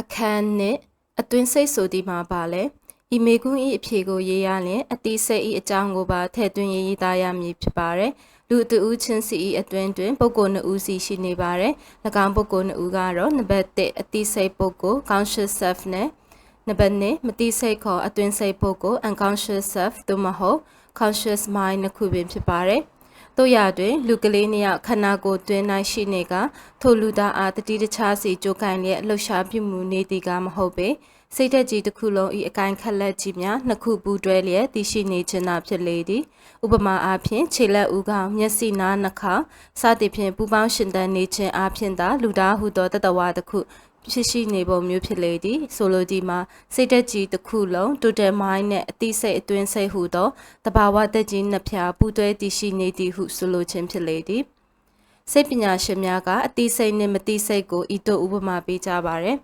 အခန်းနှစ်အတွင်းစိတ်ဆိုသည်မှာပါလဲဤမေကွန်းဤအဖြေကိုရေးရလျင်အတိစိတ်ဤအကြောင်းကိုပါထည့်သွင်းရေးသားရမည်ဖြစ်ပါတယ်လူအတူဦးချင်းစီဤအတွင်းတွင်ပုဂ္ဂိုလ်နှစ်ဦးစီရှိနေပါတယ်၎င်းပုဂ္ဂိုလ်နှစ်ဦးကတော့နံပါတ်1အတိစိတ်ပုဂ္ဂိုလ် conscious self နဲ့နံပါတ်2မတိစိတ်ခေါ်အတွင်းစိတ်ပုဂ္ဂိုလ် unconscious self သို့မဟုတ် conscious mind နှစ်ခုပင်ဖြစ်ပါတယ် တို့ရတွင် လူကလေးနှစ်ယောက်ခန္ဓာကိုယ်တွင်၌ရှိနေကထိုလူသားအားတတိတခြားစီကြိုးကင်လျက်လှုပ်ရှားပြုမှုနေသည်ကမဟုတ်ပေစိတ်သက်ကြီးတစ်ခုလုံးဤအကိုင်ခက်လက်ကြီးများနှစ်ခုပူးတွဲလျက်တည်ရှိနေခြင်းသာဖြစ်လေသည်ဥပမာအားဖြင့်ခြေလက်ဥကောင်မျက်စိနားနှာခေါင်းစသည်ဖြင့်ပူပေါင်းရှင်သန်နေခြင်းအားဖြင့်သာလူသားဟုသောတတဝါတစ်ခု ဖြစ်ရှိနေပုံမျိုးဖြစ်လေသည်ဆိုလိုဒီမှာစိတ်သက်ကြီးတစ်ခုလုံး total mind နဲ့အသိစိတ်အတွင်းစိတ်ဟုသောတဘာဝတက်ကြီးနှစ်ဖြာပူးတွဲတည်ရှိနေသည်ဟုဆိုလိုခြင်းဖြစ်လေသည်စိတ်ပညာရှင်များကအတိစိတ်နှင့်မတိစိတ်ကိုဤသို့ဥပမာပေးကြပါရယ်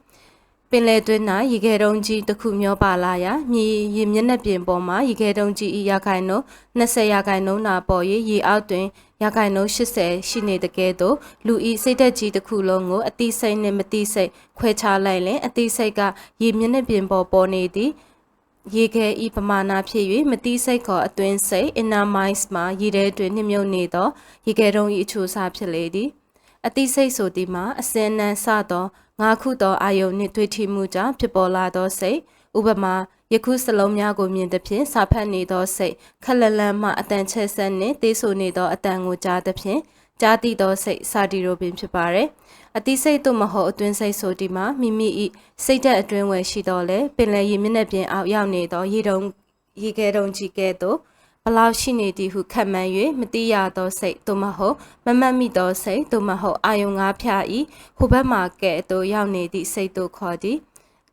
ပင်လယ်တွင်း၌ရေခဲတုံးကြီးတစ်ခုမျောပါလာရာမြေရေမျက်နှာပြင်ပေါ်မှာရေခဲတုံးကြီးဤရာခိုင်နှုန်း20ရာခိုင်နှုန်းနာပေါ်၍ရေအောက်တွင်ရာခိုင်နှုန်း80ရှိနေတကယ်တော့လူဤစိတ်သက်ကြီးတစ်ခုလုံးကိုအတိစိတ်နှင့်မတိစိတ်ခွဲခြားလိုက်လင်အတိစိတ်ကရေမျက်နှာပြင်ပေါ်ပေါ်နေသည်ရေခဲဤပမာဏဖြစ်၍မတိစိတ်ခေါ်အတွင်းစိတ် inner minds မှာရေထဲတွင်နှမြုပ်နေသောရေခဲတုံးဤအချိုးအစားဖြစ်လေသည် အတိစိတ်ဆိုသည်မှာအစင်းနံစသောငါခုသောအာယုန်နှင့်တွေ့ထိမှုကြောင့်ဖြစ်ပေါ်လာသောစိတ်ဥပမာယခုစလုံးများကိုမြင်သဖြင့်စာဖတ်နေသောစိတ်ခက်လက်လန်းမှအတန်ချက်ဆက်နှင့်တေးဆိုနေသောအတန်ကိုကြားသဖြင့်ကြားသိသောစိတ်စာတီရိုပင်ဖြစ်ပါれအတိစိတ်သို့မဟုတ်အတွင်းစိတ်ဆိုဒီမှာမိမိ၏စိတ်ဓာတ်အတွင်းဝယ်ရှိတော်လဲပင်လယ်ရေမျက်နှာပြင်အောက်ရောက်နေသောရေတုံရေခဲတုံကြီးကဲ့သို့ ဘလောက်ရှိနေသည်ဟုခန့်မှန်း၍မတိရသောစိတ်သို့မဟုတ်မမတ်မိသောစိတ်သို့မဟုတ်အာယုံငါးဖြာဤဟိုဘက်မှကဲ့သို့ရောက်နေသည့်စိတ်သို့ခေါ်သည်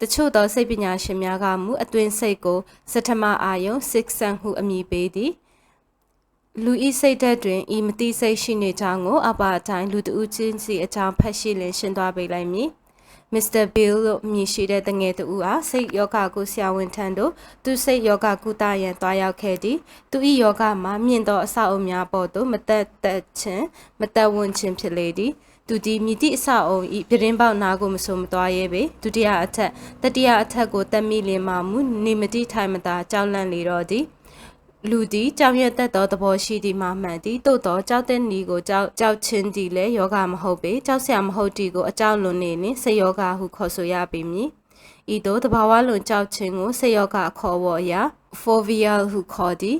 တချို့သောစိတ်ပညာရှင်များကမူအတွင်းစိတ်ကိုစထမအာယုံ six sense ဟုအမည်ပေးသည်လူဤစိတ်ဓာတ်တွင်ဤမတိစိတ်ရှိနေကြောင်းကိုအပါအတိုင်းလူတဦးချင်းစီအကြောင်းဖတ်ရှိလင်ရှင်းသွားပေးလိုက်မည် မစ္စတာဘီလ်လို့မြည်ရှိတဲ့တငယ်တူအားစိတ်ယောဂကိုဆရာဝန်ထံသို့သူစိတ်ယောဂကုသရန်တွားရောက်ခဲ့သည်သူ၏ယောဂမှာမြင့်သောအဆောက်အအုံများပေါ်သို့မတက်တက်ခြင်းမတက်ဝန်းခြင်းဖြစ်လေသည်သူဒီမြည်သည့်အဆောက်အုံဤပြတင်းပေါက်နာကိုမဆိုမသွားရဲပေဒုတိယအထက်တတိယအထက်ကိုတက်မိလင်မှမူနေမတိထိုင်မသာကြောက်လန့်လေတော့သည် လူသည်ကြောင်ရသက်သောသဘောရှိသည်မှမှန်သည်သို့သောကြောက်တဲ့နီကိုကြောက်ကြောက်ချင်းသည်လည်းယောဂမဟုတ်ပေကြောက်ဆရာမဟုတ်သည်ကိုအကြောက်လွန်နေနှင့်စေယောဂဟုခေါ်ဆိုရပေမည်ဤသို့တဘာဝလွန်ကြောက်ခြင်းကိုစေယောဂခေါ်ဝေါ်ရာ phobia ဟုခေါ်သည်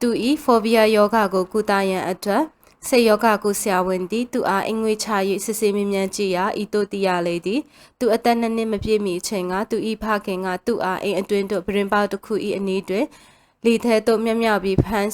သူဤ phobia ယောဂကိုကုသရန်အတွက်စေယောဂကိုဆရာဝန်သည်သူအားအင်္ဂွေချ၍စစ်ဆေးမြင်မြန်ကြည့်ရာဤတို့တရားလေသည်သူအသက်နှစ်နှစ်မပြည့်မီအချိန်ကသူဤဖခင်ကသူအားအိမ်အတွင်းသို့ပရင်ပေါတစ်ခုဤအနီးတွင် လီထဲသို့မြက်မြောက်ပြီးဖမ်း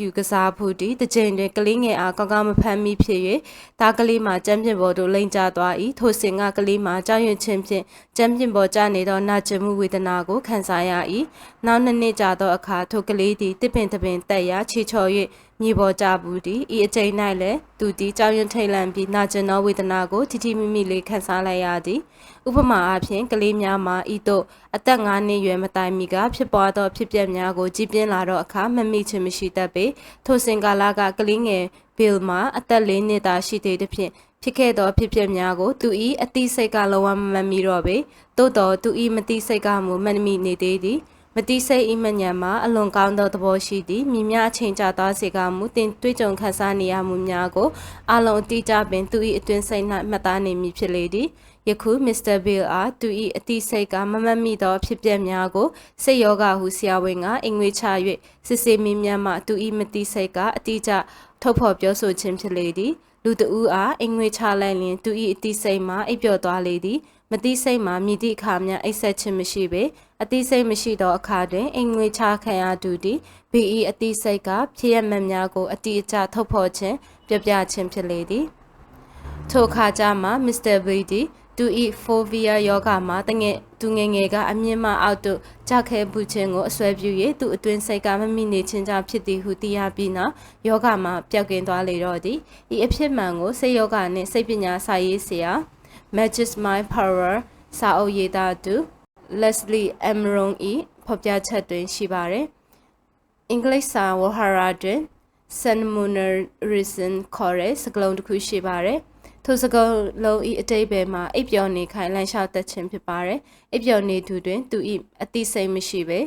ယူကစားဖို့တည်တစ်ချိန်တွင်ကလေးငယ်အားကောင်းကောင်းမဖမ်းမိဖြစ်၍တားကလေးမှာကြမ်းပြင်ပေါ်သို့လိမ့်ကျသွား၏ထိုစဉ်ကကလေးမှာကြောက်ရွံ့ခြင်းဖြင့်ကြမ်းပြင်ပေါ်ကျနေသောနာကျင်မှုဝေဒနာကိုခံစားရ၏နောက်နှစ်နှစ်ကြာသောအခါထိုကလေးသည်တစ်ပင်တစ်ပင်တက်ရာခြေချော်၍ မြေပေါ်ကျဘူးသည်ဤအချိန်၌လည်းသူသည်ကြောက်ရွံ့ထိတ်လန့်ပြီးနာကျင်သောဝေဒနာကိုထိထိမိမိလေးခံစားလိုက်ရသည်ဥပမာအားဖြင့်ကလေးများမှာဤသို့အသက်9နှစ်ရွယ်မတိုင်မီကဖြစ်ပွားသောဖြစ်ပျက်များကိုကြည်ပြင်းလာသောအခါမမိခြင်းမရှိတတ်ပေထိုစဉ်ကာလကကလေးငယ်ဘီလ်မှာအသက်၄နှစ်သာရှိသေးသဖြင့်ဖြစ်ခဲ့သောဖြစ်ပျက်များကိုသူ၏အတိစိတ်ကလုံးဝမမှန်မီတော့ပေသို့တော်သူ၏မတိစိတ်ကမူမှန်မိနေသေးသည် မတိစိတ်ဤမညံမှာအလွန်ကောင်းသောသဘောရှိသည်မြင်များအချိန်ကြာသွားစေကမူတင်တွေးကြုံခန်းစားနေရမှုများကိုအလုံးအတိအကျပင်သူ၏အတွင်းစိတ်၌မှတ်သားနေမည်ဖြစ်လေသည်ယခုမစ္စတာဘီလ်အားသူ၏အတိစိတ်ကမမတ်မိသောဖြစ်ပျက်များကိုစိတ်ယောဂဟုဆရာဝန်ကအင်္ဂွေချ၍စစ်ဆေးမင်းများမှသူ၏မတိစိတ်ကအတိအကျထုတ်ဖော်ပြောဆိုခြင်းဖြစ်လေသည်လူတဦးအားအင်္ဂွေချလိုက်လျင်သူ၏အတိစိတ်မှအိပ်ပျော်သွားလေသည်မတိစိတ်မှာမြည်သည့်အခါများအိပ်ဆက်ခြင်းမရှိပေ အတိစိတ်မရှိသောအခါတွင်အင်္ဂွေချခံရသူသည် BE အတိစိတ်ကဖြစ်ရမှန်များကိုအတိအကျထုတ်ဖော်ခြင်းပြပြခြင်းဖြစ်လေသည်ထိုအခါကျမှမစ္စတာဘီဒီသူဤဖိုဗီယာယောဂမှာတငယ်သူငယ်ငယ်ကအမြင့်မအောက်သို့ကြခဲပူခြင်းကိုအစွဲပြု၍သူအတွင်းစိတ်ကမမိနေခြင်းကြောင့်ဖြစ်သည်ဟုသိရပြီးနောက်ယောဂမှာပျောက်ကင်းသွားလေတော့သည်ဤအဖြစ်မှန်ကိုစိတ်ယောဂနှင့်စိတ်ပညာစာရေးဆရာ Magic Mind Power စာအုပ်ရေးသားသူ Leslie Amron ၏ဖော်ပြချက်တွင်ရှိပါသည်အင်္ဂလိပ်စာဝဟာရတွင် Salmonerism ခေါ်တဲ့စကားလုံးတစ်ခုရှိပါတယ်ထိုစကားလုံးဤအတိတ်ဘယ်မှာအိပ်ပျော်နေခိုင်လန့်လျှောက်သက်ခြင်းဖြစ်ပါတယ်အိပ်ပျော်နေသူတွင်သူဤအတိစိတ်မရှိပဲ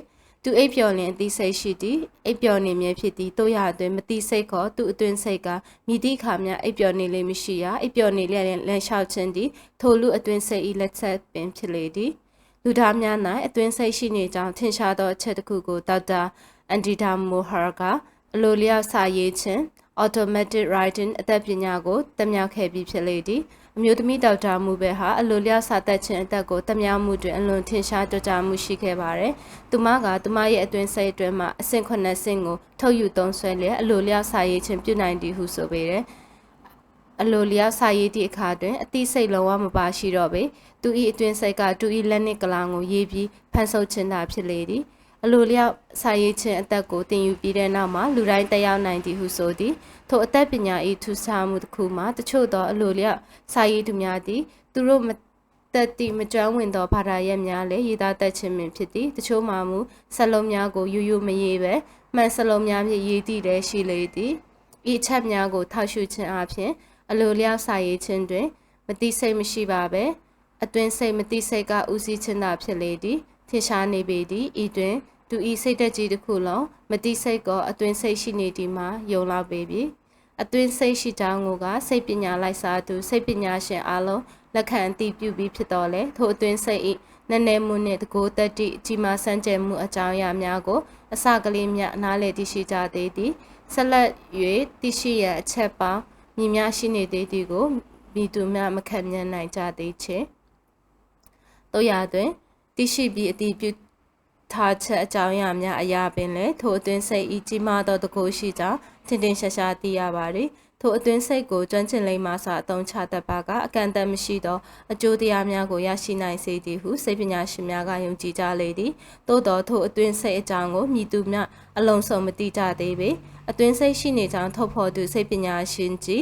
သူအိပ်ပျော်လင်အတိစိတ်ရှိသည်အိပ်ပျော်နေမြဲဖြစ်သည်တို့ရအတွင်မတိစိတ်ခေါ်သူအတွင်စိတ်ကမိတိခါမြအိပ်ပျော်နေလေမရှိရာအိပ်ပျော်နေလျက်လန့်လျှောက်ခြင်းသည်ထိုလူအတွင်စိတ်ဤလက်ဆက်ပင်ဖြစ်လေသည် လူသားများ၌အတွင်းစိတ်ရှိနေကြောင်းထင်ရှားသောအချက်တစ်ခုကိုဒေါက်တာအန်ဒီတာမိုဟာကအလိုလျောက်စာရေးခြင်း automatic writing အသက်ပညာကိုတက်မြောက်ခဲ့ပြီးဖြစ်လေသည်အမျိုးသမီးဒေါက်တာမူပဲဟာအလိုလျောက်စာသက်ခြင်းအသက်ကိုတက်မြောက်မှုတွင်အလွန်ထင်ရှားကြွကြမှုရှိခဲ့ပါတယ်။သူမကသူမရဲ့အတွင်းစိတ်အတွင်းမှာအဆင့်ခုနှစ်ဆင့်ကိုထုတ်ယူသုံးဆွဲလျက်အလိုလျောက်စာရေးခြင်းပြုနိုင်သည်ဟုဆိုပေတယ်။ အလိုလျောက်စာရေးသည့်အခါတွင်အသိစိတ်လုံးဝမပါရှိတော့ပေသူ၏အတွင်းစိတ်ကသူ၏လက်နှင့်ကလောင်ကိုရေးပြီးဖန်ဆုပ်ခြင်းသာဖြစ်လေသည်အလိုလျောက်စာရေးခြင်းအသက်ကိုတင်ယူပြီးတဲ့နောက်မှာလူတိုင်းတက်ရောက်နိုင်သည်ဟုဆိုသည်ထိုအသက်ပညာ၏ထူးခြားမှုတစ်ခုမှာတချို့သောအလိုလျောက်စာရေးသူများသည်သူတို့မတက်တိမကျွမ်းဝင်သောဘာသာရပ်များလည်းရေးသားတတ်ခြင်းပင်ဖြစ်သည်တချို့မှမူစလုံးများကိုယူယူမရေးပဲမှန်စလုံးများဖြင့်ရေးသည့်လည်းရှိလေသည်ဤအချက်များကိုထောက်ရှုခြင်းအပြင် အလိုလျောက်စာရေးခြင်းတွင် မတိစိတ်မရှိပါပဲအတွင်းစိတ်မတိစိတ်ကဦးစီးခြင်းသာဖြစ်လေသည်ထင်ရှားနေပေသည်ဤတွင်သူဤစိတ်သက်ကြီးတစ်ခုလုံးမတိစိတ်ကောအတွင်းစိတ်ရှိနေသည်မှာယုံလောက်ပေပြီအတွင်းစိတ်ရှိကြောင်းကိုကစိတ်ပညာလိုက်စားသူစိတ်ပညာရှင်အလုံးလက်ခံအသိပြုပြီးဖြစ်တော်လဲထိုအတွင်းစိတ်ဤနည်းနည်းမှုနှင့်တကိုးတက်တိအကြီးမားစမ်းကြဲမှုအကြောင်းအရာများကိုအစကလေးများနားလည်သိရှိကြသေးသည်ဆက်လက်၍သိရှိရန်အချက်ပေါင်း မြင်များရှိနေသေးသည်ကိုမိသူများမခံမြင်နိုင်ကြသေးချေတို့ရတွင်သိရှိပြီးအတိပြုထားချက်အကြောင်းအရာများအရာပင်လည်းထိုအတွင်းစိတ်ဤကြီးမားသောတကူရှိကြောင်းထင်ထင်ရှားရှားသိရပါသည် ထိုအတွင်းစိတ်ကိုကျွမ်းကျင်လိမ့်မှဆိုအသုံးချတတ်ပါကအကန့်အသတ်မရှိသောအကျိုးတရားများကိုရရှိနိုင်စေသည်ဟုစိတ်ပညာရှင်များကယုံကြည်ကြလေသည်သို့သောထိုအတွင်းစိတ်အကြောင်းကိုမြည်သူများအလုံးစုံမသိကြသေးပေအတွင်းစိတ်ရှိနေကြောင်းထုတ်ဖော်သူစိတ်ပညာရှင်ကြီး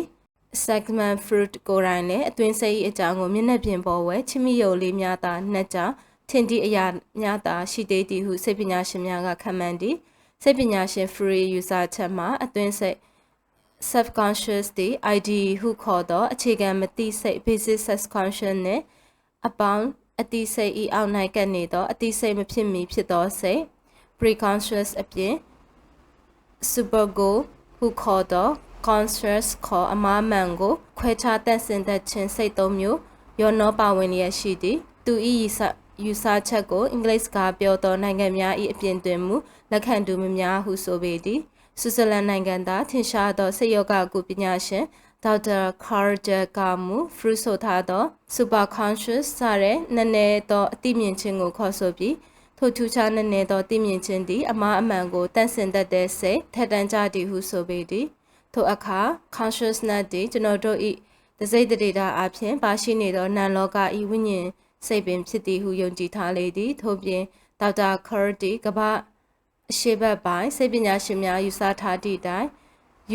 segment fruit ကိုယ်တိုင်လည်းအတွင်းစိတ်အကြောင်းကိုမျက်နှာပြင်ပေါ်ဝဲချစ်မိယုံလေးများသာနှက်ကြောင်ထင်သည့်အရာများသာရှိသေးသည်ဟုစိတ်ပညာရှင်များကခန့်မှန်းသည်စိတ်ပညာရှင် free user ချက်မှာအတွင်းစိတ် subconscious သည် ID ဟုခေါ်သောအခြေခံမသိစိတ် basic subconscious နှင့်အပေါင်းအတိစိတ်ဤအောက်၌ကပ်နေသောအတိစိတ်မဖြစ်မီဖြစ်သောစိတ် preconscious အပြင် supergo ဟုခေါ်သော conscious ခေါ်အမားမှန်ကို ခွဲခြားတတ်ဆင်တတ်ခြင်းစိတ်သုံးမျိုးရောနှောပါဝင်လျက်ရှိသည်သူဤယူဆချက်ကိုအင်္ဂလိပ်စကားပြောသောနိုင်ငံများ၏အပြင်တွင်မူလက်ခံသူမများဟုဆိုပေသည် ဆွစ်ဇာလန်နိုင်ငံသားထင်ရှားသောဆေးရောဂါကုပညာရှင်ဒေါက်တာကာ်ဒကမူဖရူဆိုထားသော super conscious စတဲ့နည်းနည်းသောအသိမြင်ခြင်းကိုခေါ်ဆိုပြီးထိုထူးခြားနည်းနည်းသောသိမြင်ခြင်းသည်အမှားအမှန်ကိုတန့်စင်တတ်တဲ့စိတ်ထက်တန်ကြသည်ဟုဆိုပေသည်ထိုအခါ consciousness သည်ကျွန်တော်တို့၏တစိမ့်တရေတာအဖြစ်ပါရှိနေသောနာမ်လောက၏ဝိညာဉ်စိတ်ပင်ဖြစ်သည်ဟုယုံကြည်ထားလေသည်ထို့ပြင်ဒေါက်တာကာ်တီကမ္ဘာ အရှိဘတ်ပိုင်းစိတ်ပညာရှင်များယူဆထားသည့်အတိုင်း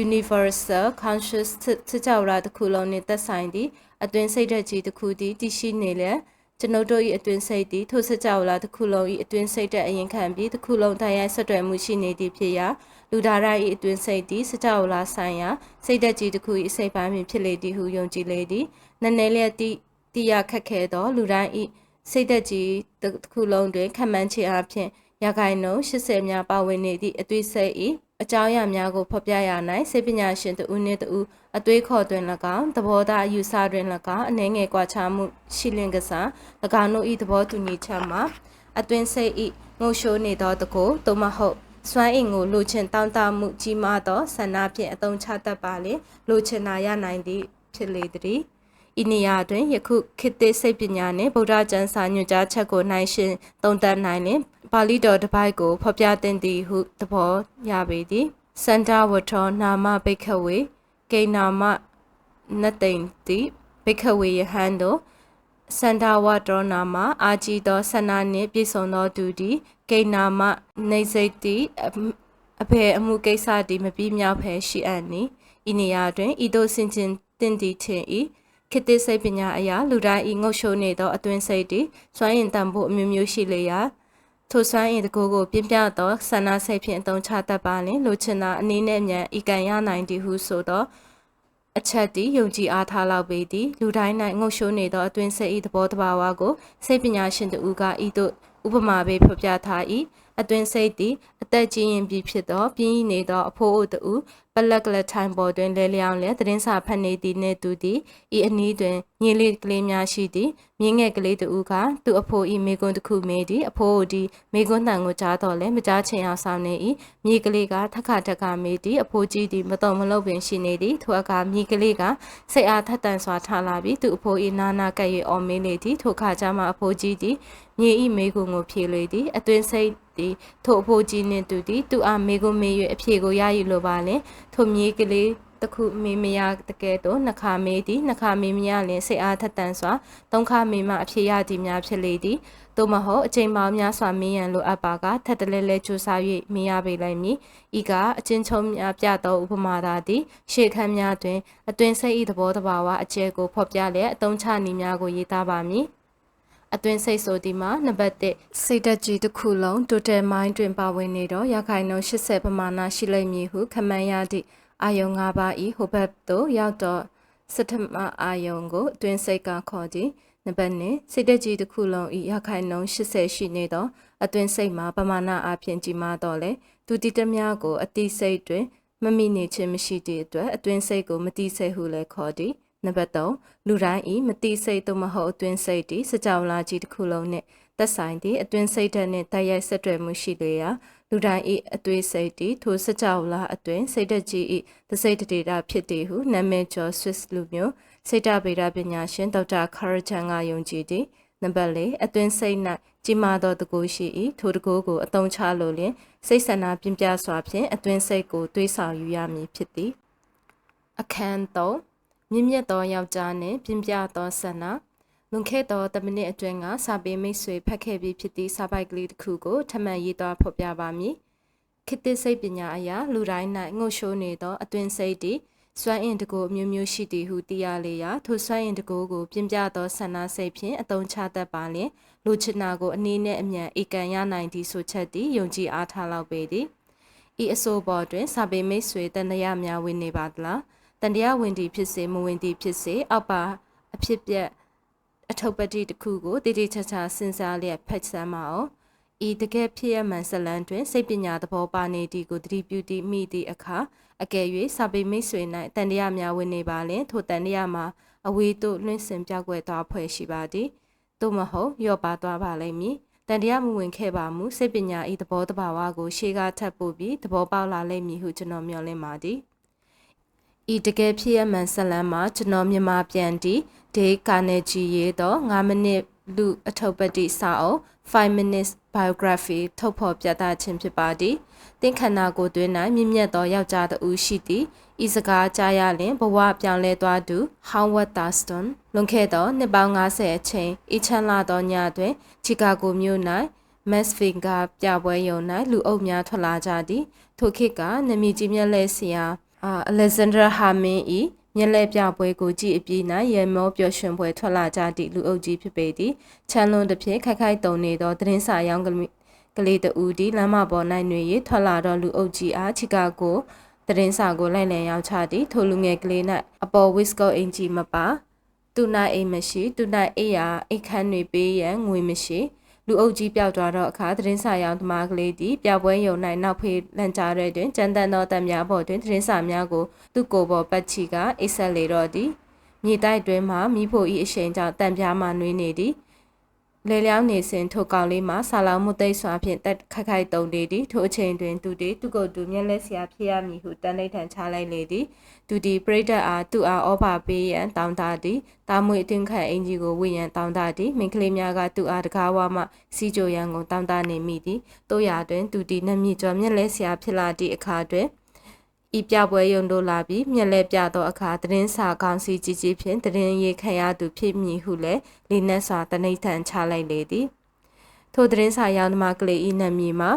universal conscious စစ်ကြောရာတစ်ခုလုံးနှင့်သက်ဆိုင်သည့်အတွင်းစိတ်ဓာတ်ကြီးတစ်ခုတည်တည်ရှိနေလျက်ကျွန်ုပ်တို့၏အတွင်းစိတ်သည်ထိုစစ်ကြောလာတစ်ခုလုံး၏အတွင်းစိတ်တဲ့အရင်ခံပြီးတစ်ခုလုံးတိုင်းရိုက်ဆက်တွယ်မှုရှိနေသည့်ဖြစ်ရာလူဒါရ၏အတွင်းစိတ်သည်စစ်ကြောလာဆိုင်ရာစိတ်ဓာတ်ကြီးတစ်ခု၏အစိတ်ပိုင်းပင်ဖြစ်လေသည်ဟုယုံကြည်လေသည်နည်းနည်းလျက်သည့်တိရခက်ခဲသောလူတိုင်းဤစိတ်သက်ကြီးတစ်ခုလုံးတွင်ခံမှန်းခြင်းအပြင် ရဂိုင်နှုန်း80များပါဝင်နေသည့်အသွေးစိတ်ဤအကြောင်းအရာများကိုဖော်ပြရနိုင်စိတ်ပညာရှင်တဦးနှင့်တဦးအသွေးခေါ်တွင်၎င်းသဘောထားအယူဆတွင်၎င်းအနေငယ်ကွာခြားမှုရှိလင်ကစား၎င်းတို့၏သဘောတူညီချက်မှာအတွင်းစိတ်ဤငိုရှိုးနေသောတကိုသို့မဟုတ်စွမ်းအင်ကိုလိုချင်တောင်းတမှုကြီးမားသောဆန္ဒဖြင့်အသုံးချတတ်ပါလေလိုချင်နာရနိုင်သည့်ဖြစ်လေသည် ဤနေရာတွင်ယခုခေတ်သစ်စိတ်ပညာနှင့်ဗုဒ္ဓကျမ်းစာညွှန်ကြားချက်ကိုနိုင်ရှင်သုံးသပ်နိုင်လင်ပါဠိတော်တစ်ပိုက်ကိုဖော်ပြသင့်သည်ဟုသဘောရပေသည်စန္ဒဝထောနာမဘိခဝေဂိနာမနတိန်တိဘိခဝေယဟန်တို့စန္ဒဝတောနာမအာကြည်သောဆန္ဒနှင့်ပြည့်စုံသောသူသည်ဂိနာမနေစိတ်တိအဖေအမှုကိစ္စသည်မပြီးမြောက်ဖဲရှိအပ်နီဤနေရာတွင်ဤသို့ဆင်ခြင်တင့်တည်ခြင်းဤ ခေတ်သစ်စိတ်ပညာအရာလူတိုင်းဤငုတ်ရှိုးနေသောအတွင်းစိတ်သည်စွမ်းရင်တန်ဖို့အမျိုးမျိုးရှိလေရာထိုစွမ်းရင်တကူကိုပြင်းပြသောဆန္ဒစိတ်ဖြင့်အသုံးချတတ်ပါလင်လူချင်သာအနေနဲ့မြန်ဤကံရနိုင်သည်ဟုဆိုသောအချက်သည်ယုံကြည်အားထားလောက်ပေသည်လူတိုင်း၌ငုတ်ရှိုးနေသောအတွင်းစိတ်၏သဘောတဘာဝကိုစိတ်ပညာရှင်တို့ကဤသို့ဥပမာပေးဖော်ပြထား၏ အတွင်းစိတ်သည်အသက်ကြီးရင်ပြီဖြစ်သောပြင်းဤနေသောအဖိုးအိုတူပလက်ကလထိုင်ပေါ်တွင်လဲလျောင်းလျက်သတင်းစာဖတ်နေသည်နှင့်တူသည်ဤအနီးတွင်ညီလေးကလေးများရှိသည်မြင်းငယ်ကလေးတူကသူ့အဖိုးဤမိကွန်းတစ်ခုမေးသည်အဖိုးအိုဒီမိကွန်းတန်ကိုကြားတော်လဲမကြားချင်အောင်ဆောင်နေ၏မြေကလေးကထခါထခါမေးသည်အဖိုးကြီးသည်မတော်မလို့ပင်ရှိနေသည်ထိုအခါမြေကလေးကစိတ်အားထက်တန်စွာထားလာပြီးသူ့အဖိုးဤနာနာကဲ့၍အော်မေးလေသည်ထိုခါကျမှအဖိုးကြီးသည်မြေဤမိကွန်းကိုဖြေလေသည်အတွင်စိတ် သည်ထိုအဖိုးကြီးနှင့်တူသည်သူအားမိကွန်းမေး၍အဖြေကိုရယူလိုပါလင်ထိုမြေကလေးတခုမေမရတကယ်တော့နှခါမေးသည်နှခါမေးမရလင်စိတ်အားထက်တန်စွာသုံးခါမေးမှအဖြစ်ရသည်များဖြစ်လေသည်သို့မဟုတ်အချိန်ပေါင်းများစွာမေးရန်လိုအပ်ပါကထက်တလဲလဲကြိုးစား၍မေးရပေလိမ့်မည်ဤကအချင်းချုံများပြသောဥပမာသာသည်ရှေ့ခန်းများတွင်အတွင်စိတ်၏သဘောတဘာဝအကျဲကိုဖော်ပြလျက်အသုံးချနည်းများကိုရေးသားပါမည် အတွင်စိတ်ဆိုဒီမှာနံပါတ်1စိတ်တက်ကြီးတစ်ခုလုံး total mind တွင်ပါဝင်နေတော့ရခိုင်နှုန်း80ပမာဏရှိလိမ့်မည်ဟုခန့်မှန်းရသည့်အာယုံ၅ပါးဤဟိုဘက်သို့ရောက်တော့စတမအာယုံကိုအတွင်စိတ်ကခေါ်သည်နံပါတ်2စိတ်တက်ကြီးတစ်ခုလုံးဤရခိုင်နှုန်း80ရှိနေတော့အတွင်စိတ်မှာပမာဏအပြင်ကြီးမားတော့လေဒုတိတများကိုအတိစိတ်တွင်မမိနေခြင်းမရှိသည့်အတွက်အတွင်စိတ်ကိုမတိစိတ်ဟုလည်းခေါ်သည် နံပါတ်3လူတိုင်းဤမတိစိတ်သို့မဟုတ်အတွင်းစိတ်သည်စကြောင်လာကြီးတစ်ခုလုံးနှင့်သက်ဆိုင်သည့်အတွင်းစိတ်ဓာတ်နှင့်တိုက်ရိုက်ဆက်တွယ်မှုရှိလေရာလူတိုင်းဤအသွေးစိတ်သည်ထိုစကြောင်လာအတွင်းစိတ်ဓာတ်ကြီးဤသစိတ်တေတာဖြစ်သည်ဟုနာမည်ကျော် Swiss လူမျိုးစိတ်ဓာတ်ဗေဒပညာရှင်ဒေါက်တာခရချန်ကယုံကြည်သည်နံပါတ်၄အတွင်းစိတ်၌ကြီးမားသောတကူရှိ၏ထိုတကူကိုအသုံးချလိုလျင်စိတ်ဆန္ဒပြင်းပြစွာဖြင့်အတွင်းစိတ်ကိုတွေးဆောင်ယူရမည်ဖြစ်သည်အခန်း3 မြင့်မြတ်သောယောက်ျားနှင့်ပြင်းပြသောဆန္ဒလွန်ခဲ့သောတမိနစ်အတွင်းကစာပေမိတ်ဆွေဖတ်ခဲ့ပြီးဖြစ်သည့်စာပိုက်ကလေးတစ်ခုကိုထပ်မံရေးသားဖော်ပြပါမည်ခေတ်သစ်စိတ်ပညာအရာလူတိုင်း၌ငုတ်ရှိုးနေသောအတွင်စိတ်သည်စွမ်းအင်တကူမျိုးမျိုးရှိသည်ဟုသိရလေရာထိုစွမ်းအင်တကူကိုပြင်းပြသောဆန္ဒစိတ်ဖြင့်အသုံးချတတ်ပါလျင်လူချနာကိုအနည်းနဲ့အမြန်ဧကန်ရနိုင်သည့်ဆိုချက်သည်ယုံကြည်အားထားလောက်ပေသည်ဤအဆိုပေါ်တွင်စာပေမိတ်ဆွေတန်တရာများဝင်နေပါသလား တန်တရားဝင်တီဖြစ်စေမဝင်တီဖြစ်စေအောက်ပါအဖြစ်ပြက်အထုပ်ပတိတစ်ခုကိုတည်တည်ချာချာစဉ်းစားလျက်ဖတ်စမ်းပါအောင်ဤတကယ်ဖြစ်ရမှန်ဇလန်းတွင်စိတ်ပညာသဘောပါနေသည်ကိုသတိပြုသည့်မိသည့်အခါအကယ်၍စာပေမိတ်ဆွေ၌တန်တရားများဝင်နေပါလင်ထိုတန်တရားမှာအဝေးသို့လွှင့်စင်ပြောက်ွယ်သွားဖွဲ့ရှိပါသည်သို့မဟုတ်ရော့ပါသွားပါလိမ့်မည်တန်တရားမဝင်ခဲ့ပါမူစိတ်ပညာဤသဘောတဘာဝကိုရှေးကထပ်ပို့ပြီးသဘောပေါက်လာလိမ့်မည်ဟုကျွန်တော်မျှော်လင့်ပါသည် ဤတကယ်ဖြစ်ရမှန်ဇလန်းမှာကျွန်တော်မြန်မာပြန်တီဒေးကာနေဂျီရေးသော9မိနစ်လူအထုပ်ပတိစာအုပ်5 minutes biography ထုတ်ဖော်ပြသခြင်းဖြစ်ပါသည်သင်ခန္ဓာကိုယ်တွင်၌မြင့်မြတ်သောယောက်ျားတဦးရှိသည်ဤစကားကြားရလင်ဘဝပြောင်းလဲသွားသူ Howard Thurston လွန်ခဲ့သောနှစ်ပေါင်း90အချိန်အချမ်းလာသောညတွင်ချီကာဂိုမြို့၌ Masfin ကပြပွဲရုံ၌လူအုပ်များထွက်လာကြသည်ထိုခေတ်ကနမီကြီးမြတ်လဲဆရာ အာအလက်ဇန်ဒရာဟာမင်းဤမျက်လက်ပြပွဲကိုကြည့်အပြီး၌ရေမောပျော်ရွှင်ပွဲထွက်လာကြသည့်လူအုပ်ကြီးဖြစ်ပေသည်ချမ်းလွန်တစ်ဖြစ်ခိုက်ခိုက်တုံနေသောသတင်းစာရောင်းကလေးတူဒီလမ်းမပေါ်၌နှွေ၍ထွက်လာသောလူအုပ်ကြီးအားချီကာကိုသတင်းစာကိုလိုက်လံရောက်ချသည်ထိုလူငယ်ကလေး၌အပေါ်ဝစ်ကောအင်ဂျီမပါသူ၌အိမ်မရှိသူ၌အိယာအိတ်ခမ်းတွေပေးရန်ငွေမရှိ လူအုပ်ကြီးပျောက်သွားတော့အခါသတင်းစာရောင်သမားကလေးသည်ပျောက်ပွဲယုံ၌နောက်ဖေးလန့်ကြတဲ့တွင်ကျန်တန်သောတပ်များပေါ်တွင်သတင်းစာများကိုသူ့ကိုယ်ပေါ်ပတ်ချီကအိတ်ဆက်လေတော့သည်မြေတိုက်တွင်မှမိဖို့ဤအရှိန်ကြောင့်တန်ပြားမှနှွေးနေသည် လေလျောင်းနေစဉ်ထိုကောင်လေးမှာဆာလောင်မှုသိစွာဖြင့်တက်ခက်ခိုက်တုံနေသည်ထိုအချိန်တွင်သူသည်သူကိုယ်သူမျက်လက်ဆရာဖြစ်ရမည်ဟုတန်လိထန်ချလိုက်လေသည်သူသည်ပရိဒတ်အားသူ့အားဩဘာပေးရန်တောင်းတသည်တာမွေအတင်ခန့်အင်ကြီးကိုဝေရန်တောင်းတသည်မိန်းကလေးများကသူ့အားတကားဝမှစီကြိုရန်ကိုတောင်းတနေမိသည်တို့ရာတွင်သူသည်နှမြင့်ကျော်မျက်လက်ဆရာဖြစ်လာသည့်အခါတွင် ဤပြပွဲယုံတို့လာပြီးမျက်လဲပြသောအခါသတင်းစာကောင်းစီကြီးကြီးဖြင့်သတင်းရေးခံရသူဖြစ်မည်ဟုလည်းလေနက်စွာတနိဋ္ဌန်ချလိုက်လေသည်ထိုသတင်းစာရောင်းသမားကလေးဤနာမည်မှာ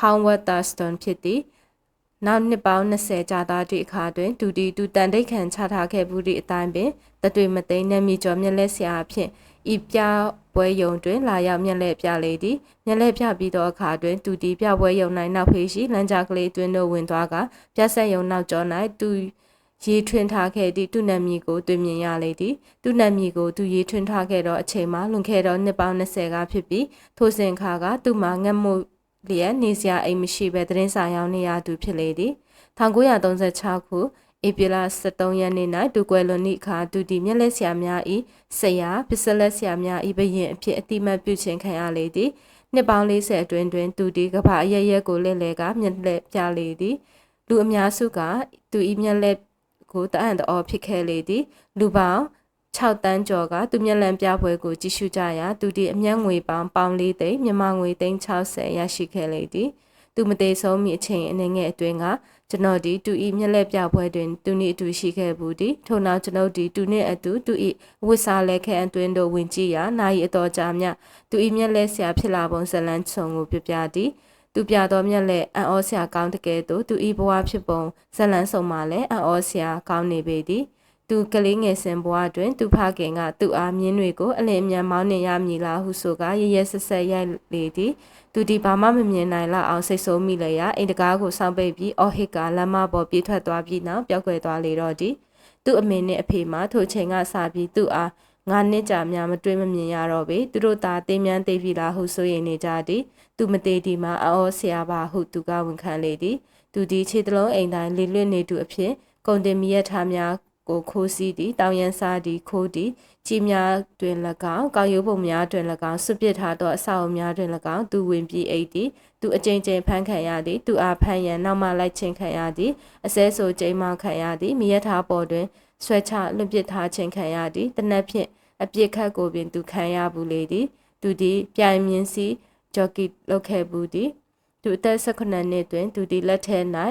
Howard Thurston ဖြစ်သည်နောက်နှစ်ပေါင်း20ကြာသားသည့်အခါတွင်ဒူတီတူတန်တိတ်ခံချထားခဲ့မှုသည့်အတိုင်းပင်တတွေ့မသိနမီကျော်မျက်လက်ဆရာဖြင့်ဤပြ ပွဲယုံတွင်လာရောက်မျက်လက်ပြလေသည်မျက်လက်ပြပြီးသောအခါတွင်သူတီပြပွဲယုံ၌နောက်ဖေးရှိလမ်းကြားကလေးတွင်သို့ဝင်သွားကပြဆက်ယုံနောက်ကျော်၌သူရေးထွင်းထားခဲ့သည့်သူနတ်မြည်ကိုတွေ့မြင်ရလေသည်သူနတ်မြည်ကိုသူရေးထွင်းထားခဲ့သောအချိန်မှာလွန်ခဲ့သောနှစ်ပေါင်း20ကဖြစ်ပြီးထိုစဉ်ခါကသူမှာငတ်မှုလျက်နေစရာအိမ်မရှိဘဲသတင်းစာရောင်းနေရသူဖြစ်လေသည်1936ခု ဧပြီလ23ရက်နေ့၌ဒူကွယ်လွန်ဤအခါဒူတီမျက်လက်ဆရာများဤဆရာပစ္စလက်ဆရာများဤဘရင်အဖြစ်အတိမတ်ပြုခြင်းခံရလေသည်နှစ်ပေါင်း40အတွင်းတွင်ဒူတီကဘာအရရက်ကိုလက်လဲကမျက်လက်ပြလေသည်လူအများစုကသူဤမျက်လက်ကိုတအံ့တော်ဖြစ်ခဲ့လေသည်လူပေါင်း6တန်းကျော်ကသူမျက်လံပြပွဲကိုကြည့်ရှုကြရာသူဒီအမျက်ငွေပေါင်းပေါင်၄သိန်းမြန်မာငွေသိန်း60ရရှိခဲ့လေသည်သူမသေးဆုံးမီအချိန်အနေငယ်အတွင်းက ကျွန်တော်ဒီတူဤမျက်လက်ပြပွဲတွင်သူနှင့်အတူရှိခဲ့ဘူးသည်ထို့နောက်ကျွန်ုပ်ဒီတူနှင့်အတူတူဤဝစ်စားလက်ခဲအတွင်းတို့ဝင်ကြည့်ရာနိုင်အတော်ကြာမြတူဤမျက်လက်ဆရာဖြစ်လာပုံဇလန်းချုံကိုပြပြသည်သူပြတော်မြက်လက်အံ့ဩစရာကောင်းတကယ်သို့သူဤဘဝဖြစ်ပုံဇလန်းဆုံမှာလည်းအံ့ဩစရာကောင်းနေပေသည်သူကလေးငယ်စဉ်ဘဝတွင်သူဖခင်ကသူ့အားမြင်းတွေကိုအလင်းအမြန်မောင်းနှင်ရမည်လားဟုဆိုကရရဆက်ဆက်ရိုက်လေသည် သူဒီဘာမှမမြင်နိုင်လောက်အောင်စိတ်ဆိုးမိလျက်အိမ်တကားကိုစောင့်ပိတ်ပြီးအော်ဟစ်ကလမ်းမပေါ်ပြေးထွက်သွားပြီးနောက်ပျောက်ကွယ်သွားလေတော့သည်သူ့အမေနဲ့အဖေမှထိုချိန်ကစပြီးသူ့အားငါနှစ်ကြာများမတွေးမမြင်ရတော့ပေသူတို့သားတင်းမြန်းသိပြီလားဟုဆိုရင်နေကြသည်သူမသေးဒီမှာအော်ဆရာပါဟုသူကဝန်ခံလေသည်သူဒီခြေတလုံးအိမ်တိုင်းလေလွတ်နေသူအဖြစ်ကုန်တင်မီရထားများ ကိုခိုးစီးသည်တောင်ရန်စားသည်ခိုးသည်ကြီးများတွင်၎င်းကောက်ရုပ်ပုံများတွင်၎င်းဆွပစ်ထားသောအဆောက်အအုံများတွင်၎င်းသူဝင်ပြီးအိတ်သည်သူအကြိမ်ကြိမ်ဖမ်းခံရသည်သူအားဖမ်းရန်နောက်မှလိုက်ခြင်းခံရသည်အစဲဆိုကြိမ်မှခံရသည်မိရထားပေါ်တွင်ဆွဲချလွတ်ပစ်ထားခြင်းခံရသည်တနက်ဖြင့်အပြစ်ခတ်ကိုပင်သူခံရဘူးလေသည်သူသည်ပြိုင်မြင်စီဂျော်ကီလုပ်ခဲ့ဘူးသည်သူအသက်18နှစ်တွင်သူသည်လက်ထဲ၌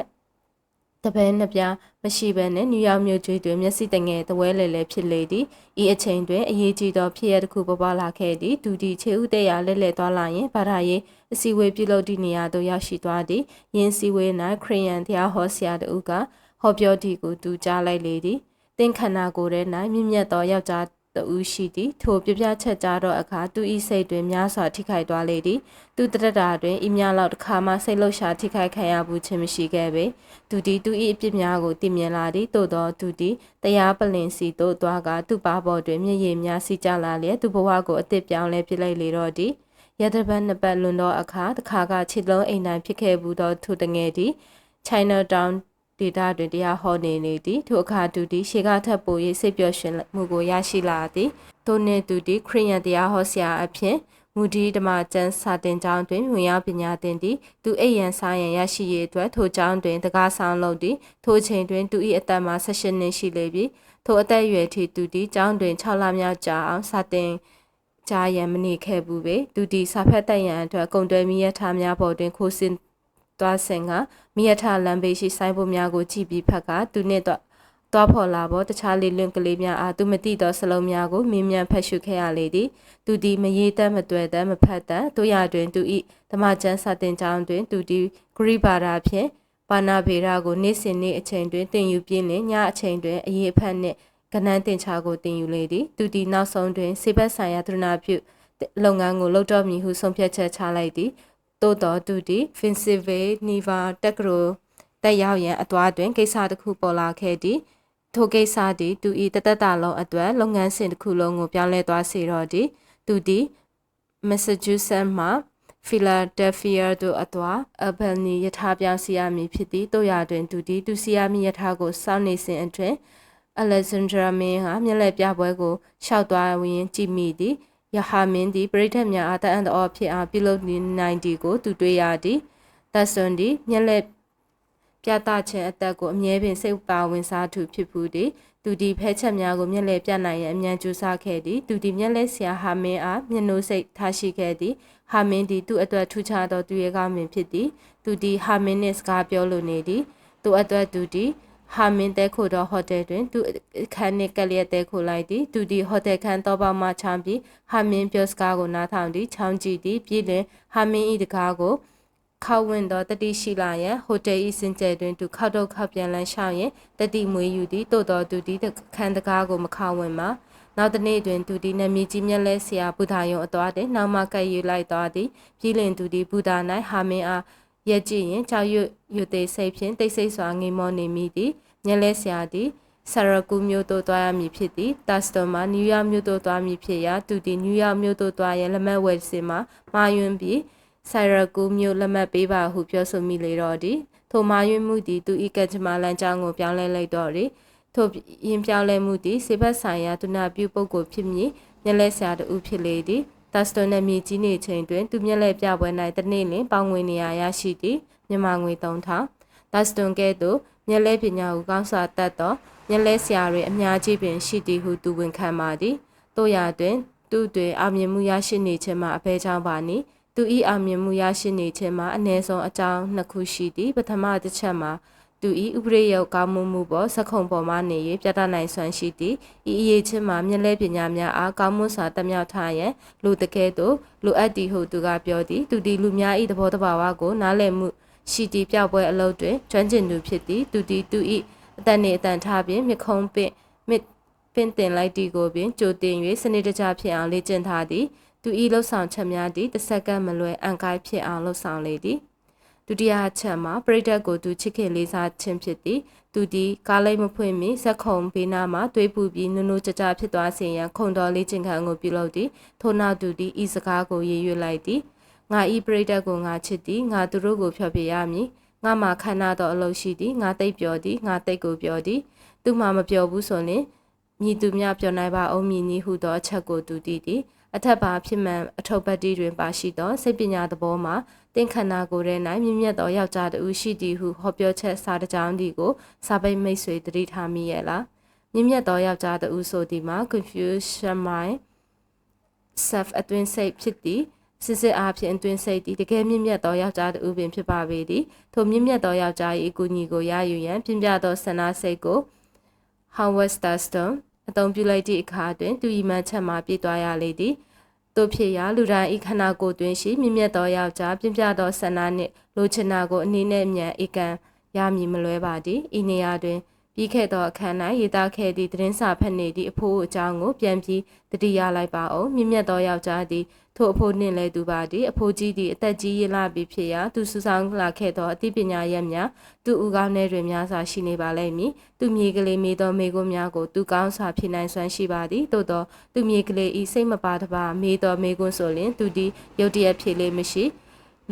တပည့်နှစ်ပြားမရှိဘဲနဲ့နယူးယောက်မြို့ကျွေးတွင်မျက်စိတငယ်တဝဲလဲလဲဖြစ်လေသည်ဤအချိန်တွင်အရေးကြီးသောဖြစ်ရတစ်ခုပေါ်ပေါလာခဲ့သည်ဒူဒီခြေဥတဲ့ရလဲလဲသွားလာရင်ဘာသာရေးအစည်းအဝေးပြုလုပ်သည့်နေရာသို့ရောက်ရှိသွားသည်ယင်းစည်းဝေး၌ခရီးယန်တရားဟောဆရာတို့ကဟောပြောသည်ကိုသူကြားလိုက်လေသည်သင်ခန္ဓာကိုယ်ထဲ၌မြင့်မြတ်သောယောက်ျား တူရှိသည်ထိုပြပြချက်ကြားတော့အခါသူဤစိတ်တွင်များစွာထိခိုက်သွားလေသည်သူတရတာတွင်ဤများလောက်တစ်ခါမှစိတ်လှုပ်ရှားထိခိုက်ခံရဘူးခြင်းမရှိခဲ့ပေသူဒီသူဤအပြစ်များကိုသိမြင်လာသည်သို့သောသူဒီတရားပလင်စီသို့သွားကသူ့ပါပေါ်တွင်မျက်ရည်များစီကျလာလျက်သူဘဝကိုအသစ်ပြောင်းလဲပြလိုက်လေတော့သည်ရတပတ်နှစ်ပတ်လွန်သောအခါတခါကခြေလုံးအိမ်တိုင်းဖြစ်ခဲ့ဘူးသောသူတငယ်သည် Chinatown ဒေတာတွင်တရားဟောနေနေသည်ထိုအခါသူသည်ရှေကထပ်ပို၍စိတ်ပျော်ရွှင်မှုကိုရရှိလာသည်ထိုနှင့်သူသည်ခရိယန်တရားဟောဆရာအဖြစ်မူဒီဓမ္မကျမ်းစာတင်ကျောင်းတွင်ဝင်ရောက်ပညာသင်သည်သူအိယံစာရန်ရရှိရေးအတွက်ထိုကျောင်းတွင်တကားဆောင်လုပ်သည်ထိုချိန်တွင်သူ၏အသက်မှာ16နှစ်ရှိလေပြီထိုအသက်အရွယ်ထိသူသည်ကျောင်းတွင်6လမြောက်ကြာအောင်စာတင်ကြားရန်မနေခဲ့ဘူးပေသူသည်စာဖတ်တတ်ရန်အတွက်ကုံတွဲမိရထားများပေါ်တွင်ခိုးစင် သွားဆင်ကမိယထလမ်းဘေးရှိဆိုင်ဖို့များကိုကြည့်ပြီးဖက်ကသူနှင့်တော့သွားဖော်လာပေါ်တခြားလေးလွန်ကလေးများအားသူမသိသောစလုံးများကိုမြင်းမြန်ဖတ်ရှုခဲ့ရလေသည်သူသည်မရေတတ်မတွေ့တတ်မဖတ်တတ်တို့ရတွင်သူ၏ဓမ္မကျမ်းစာသင်ကျောင်းတွင်သူသည်ဂရိဘာရာဖြင့်ပါဏဗေဒကိုနေ့စဉ်နေ့အချိန်တွင်သင်ယူပြင်းလင်ညအချိန်တွင်အရေးအဖက်နှင့်ကနန်းတင်ချကိုသင်ယူလေသည်သူသည်နောက်ဆုံးတွင်စေဘက်ဆိုင်ရာသရဏပြုလုပ်ငန်းကိုလုပ်တော့မည်ဟုဆုံးဖြတ်ချက်ချလိုက်သည် သို့တော်သူသည် Pennsylvania တက္ကသိုလ်တက်ရောက်ရန်အသွားတွင်ကိစ္စတစ်ခုပေါ်လာခဲ့သည်ထိုကိစ္စသည်သူ၏တသက်တာလုံးအတွက်လုပ်ငန်းစဉ်တစ်ခုလုံးကိုပြောင်းလဲသွားစေတော့သည်သူသည် Massachusetts မှ Philadelphia သို့အသွား Albany ယထာပြောင်းစီရမည်ဖြစ်သည်တို့ရတွင်သူသည်သူစီရမည်ယထာကိုစောင့်နေစဉ်အတွင်း Alexandra Min ဟာမျက်လက်ပြပွဲကိုရှောက်သွားဝင်ကြည့်မိသည် ယဟာမင်းသည်ပရိသတ်များအားတအံ့တော်ဖြစ်အားပြုလုပ်နိုင်သည်ကိုသူတွေ့ရသည်။သက်စွန်သည်မျက်လက်ပြသခြင်းအသက်ကိုအမြဲပင်စိတ်ပါဝင်စားသူဖြစ်ဖူးသည်။သူဒီဖဲချက်များကိုမျက်လက်ပြနိုင်ရန်အမြန်ကြိုးစားခဲ့သည်။သူဒီမျက်လက်ဆရာဟာမင်းအားမျက်နှိုးစိတ်ထားရှိခဲ့သည်။ဟာမင်းသည်သူ့အတွက်ထူးခြားသောသူရဲ့ကောင်းမင်ဖြစ်သည်။သူဒီဟာမင်းနှင့်စကားပြောလိုနေသည်။သူအတွက်သူဒီ ဟာမင်းတဲခိုသောဟိုတယ်တွင်သူအခန်းနှင့်ကလျက်တဲခိုလိုက်သည်သူသည်ဟိုတယ်ခန်းတော့ပေါမှချောင်းပြီးဟာမင်းပြောစကားကိုနားထောင်သည်ချောင်းကြည့်သည်ပြည်လင်ဟာမင်း၏တကားကိုခောက်ဝင်သောတတိရှိလာရန်ဟိုတယ်၏စင်ကြယ်တွင်သူခောက်တော့ခောက်ပြန်လန်းရှောင်းရင်တတိမွေးယူသည်တိုးတော်သူသည်ခန်းတကားကိုမခောက်ဝင်မှာနောက်တနေ့တွင်သူသည်နမည်ကြီးမြတ်လဲဆရာဘုဒ္ဓယုံအသွားတွင်နောက်မှကပ်ယူလိုက်သွားသည်ပြည်လင်သူသည်ဘုဒ္ဓ၌ဟာမင်းအား ရက်ကြည့်ရင်ကြောက်ရွံ့ရွသေးစိတ်ဖြင့်တိတ်ဆိတ်စွာငိမ်မောနေမိသည်ညက်လဲဆရာသည်ဆာရကူမြို့သို့သွားရမည်ဖြစ်သည်တတ်စတွန်မှာနယူးယောက်မြို့သို့သွားမည်ဖြစ်ရာသူသည်နယူးယောက်မြို့သို့သွားရန်လက်မှတ်ဝယ်စင်မှာမှာယွန်းပြီးဆာရကူမြို့လက်မှတ်ပေးပါဟုပြောဆိုမိလေတော့သည်ထိုမှာယွန်းမှုသည်သူ၏ကကြမ္မာလန်ကြောင်းကိုပြောင်းလဲလိုက်တော့သည်ထိုရင်ပြောင်းလဲမှုသည်စေဘတ်ဆိုင်ရာသူနာပြုပုဂ္ဂိုလ်ဖြစ်မည်ညက်လဲဆရာတူဖြစ်လေသည် တတ်စတွန်နဲ့မြေကြီးနေချိန်တွင်သူမျက်လဲပြပွဲ၌တနေ့လင်ပေါင်ငွေနေရာရရှိသည်မြန်မာငွေ3000ဒတ်စတွန်ကဲ့သို့မျက်လဲပညာကိုကောင်းစွာတတ်သောမျက်လဲဆရာတွေအများကြီးပင်ရှိသည်ဟုသူဝန်ခံပါသည်တို့ရာတွင်သူတွင်အောင်မြင်မှုရရှိနေခြင်းမှာအဘဲကြောင့်ပါနည်းသူ၏အောင်မြင်မှုရရှိနေခြင်းမှာအ ਨੇ ဆုံးအကြောင်းနှစ်ခုရှိသည်ပထမတစ်ချက်မှာ သူ၏ဥပရိယုတ်ကောင်းမှုမှုပေါ်စက္ခုံပေါ်မှနေ၍ပြတတ်နိုင်စွမ်းရှိသည်ဤအရေးချင်းမှာမျက်လဲပညာများအားကောင်းမှုစွာတက်မြောက်ထားရန်လူတကယ်သို့လူအပ်သည်ဟုသူကပြောသည်သူသည်လူများ၏သဘောတဘာဝကိုနားလည်မှုရှိသည်ပြောက်ပွဲအလုပ်တွင်ကျွမ်းကျင်သူဖြစ်သည်သူသည်သူ၏အတန်နှင့်အတန်ထားဖြင့်မြခုံးပင့်မြပင့်တင်လိုက်သည်ကိုပင်ကြိုတင်၍စနစ်တကျဖြစ်အောင်လေ့ကျင့်ထားသည်သူ၏လှုပ်ဆောင်ချက်များသည်တစ်စက္ကန့်မလွယ်အံကိုက်ဖြစ်အောင်လှုပ်ဆောင်လေသည် ဒုတိယချက်မှာပရိသတ်ကိုသူချစ်ခင်လေးစားခြင်းဖြစ်သည်သူသည်ကားလိုက်မဖွင့်မီဇက်ခုံဘေးနားမှတွေးပူပြီးနုနုကြကြဖြစ်သွားစေရန်ခုံတော်လေးခြင်းခံကိုပြုလုပ်သည်ထို့နောက်သူသည်ဤစကားကိုရေးရွက်လိုက်သည်ငါဤပရိသတ်ကိုငါချစ်သည်ငါသူတို့ကိုဖျော်ပြရမည်ငါမှခန္ဓာတော်အလုပ်ရှိသည်ငါတိတ်ပြောသည်ငါတိတ်ကိုပြောသည်သူမှမပြောဘူးဆိုရင်မြည်သူများပြောနိုင်ပါအောင်မြည်နည်းဟုသောအချက်ကိုသူတည်သည်အထက်ပါဖြစ်မှန်အထုပ်ပတ်တီတွင်ပါရှိသောစိတ်ပညာသဘောမှာ တင်ခန္ဓာကိုယ်ထဲ၌မြင့်မြတ်သောယောက်ျားတူရှိသည်ဟုဟောပြောချက်စာတကြောင်းဒီကိုစာပိတ်မိတ်ဆွေတတိထားမိရဲ့လားမြင့်မြတ်သောယောက်ျားတူဆိုသည်မှာ confusion mind self အတွင်းစိတ်ဖြစ်သည်စစ်စစ်အားဖြင့်အတွင်းစိတ်သည်တကယ်မြင့်မြတ်သောယောက်ျားတူပင်ဖြစ်ပါပေသည်ထိုမြင့်မြတ်သောယောက်ျား၏အကူအညီကိုရယူရန်ပြင်းပြသောဆန္ဒစိတ်ကို Howard Stone အသုံးပြုလိုက်သည့်အခါတွင်သူ၏မှန်ချက်မှာပြည့်သွားရလေသည်တို့ ဖြစ်ရာလူတိုင်းဤခန္ဓာကိုယ်တွင်ရှိမြင့်မြတ်သောယောက်ျားပြင်းပြသောဆန္ဒနှင့်လိုချင်တာကိုအနည်းနဲ့အမြန်ဧကန်ရမည်မလွဲပါသည်ဤနေရာတွင် ပြီးခဲ့သောအခန်း၌ရေးသားခဲ့သည့်သတင်းစာဖတ်နေသည့်အဖိုးအကြောင်းကိုပြန်ပြီးတတိယလိုက်ပါအောင်မြင့်မြတ်သောယောက်ျားသည်ထို့အဖိုးနှင့်လည်းသူပါသည်အဖိုးကြီးသည်အသက်ကြီးရလာပြီဖြစ်ရာသူစူဆောင်လာခဲ့သောအသိပညာရက်များသူဦးကောင်းထဲတွင်များစွာရှိနေပါလိမ့်မည်သူမြေကလေးမေးသောမေကွန်းများကိုသူကောင်းစွာဖြေနိုင်စွမ်းရှိပါသည်သို့သောသူမြေကလေးဤစိတ်မပါတပါမေးသောမေကွန်းဆိုလျှင်သူသည်ရုတ်တရက်ဖြေလေးမရှိ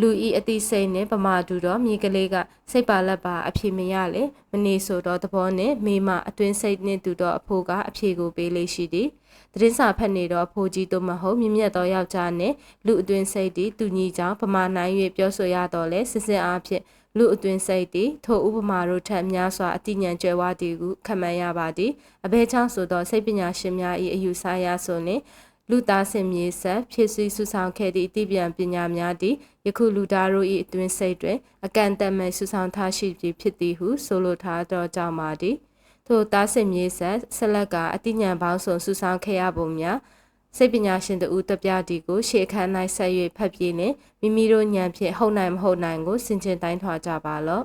လူဤအတိစိတ်နှင့်ပမာတူတော့မြေကလေးကစိတ်ပါလက်ပါအဖြေမရလေမနေဆိုတော့သဘောနှင့်မိမအတွင်းစိတ်နှင့်တူတော့အဖိုးကအဖြေကိုပေးလေးရှိသည်သတင်းစာဖတ်နေတော့ဖိုးကြီးတို့မဟုတ်မြင့်မြတ်သောယောက်ျားနှင့်လူအတွင်းစိတ်သည်တူညီကြောင်းပမာနိုင်၍ပြောဆိုရတော့လဲစစ်စစ်အားဖြင့်လူအတွင်းစိတ်သည်ထိုဥပမာတို့ထက်များစွာအတိညာကျွဲဝသည်ဟုခန့်မှန်းရပါသည်အဘဲချောင်းဆိုသောစိတ်ပညာရှင်များ၏အယူဆရာဆိုလျှင် လူသားစင်မြေဆက်ဖြစ်စီစုဆောင်ခဲ့သည့်အသိဉာဏ်ပညာများသည်ယခုလူသားတို့၏အတွင်းစိတ်တွင်အကန့်အသတ်မဲ့စုဆောင်ထားရှိပြီဖြစ်သည်ဟုဆိုလိုထားသောကြောင့်ပါသည်ထိုသားစင်မြေဆက်ဆက်လက်ကအသိဉာဏ်ပေါင်းစုံစုဆောင်ခဲ့ရပုံများစိတ်ပညာရှင်တို့တပြတီကိုရှေခန်း၌ဆက်၍ဖတ်ပြင်းမိမိတို့ဉာဏ်ဖြင့်ဟုတ်နိုင်မဟုတ်နိုင်ကိုစင်ကျင်တိုင်းထွာကြပါလော့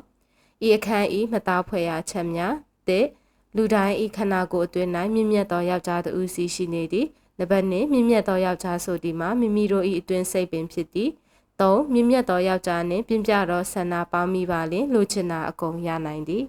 ဤအခန်းဤမသားဖွဲ့ရာချက်များတဲ့လူတိုင်းဤခန္ဓာကိုယ်အတွင်း၌မြင့်မြတ်သောယောက်ျားသူစီရှိနေသည် နံပါတ်1မြင့်မြတ်သောယောက်ျားဆိုဒီမှာမိမိတို့၏အတွင်းစိတ်ပင်ဖြစ်သည်3မြင့်မြတ်သောယောက်ျားနှင့်ပြင်းပြသောဆန္ဒပေါင်းမိပါလင်လိုချင်တာအကုန်ရနိုင်သည်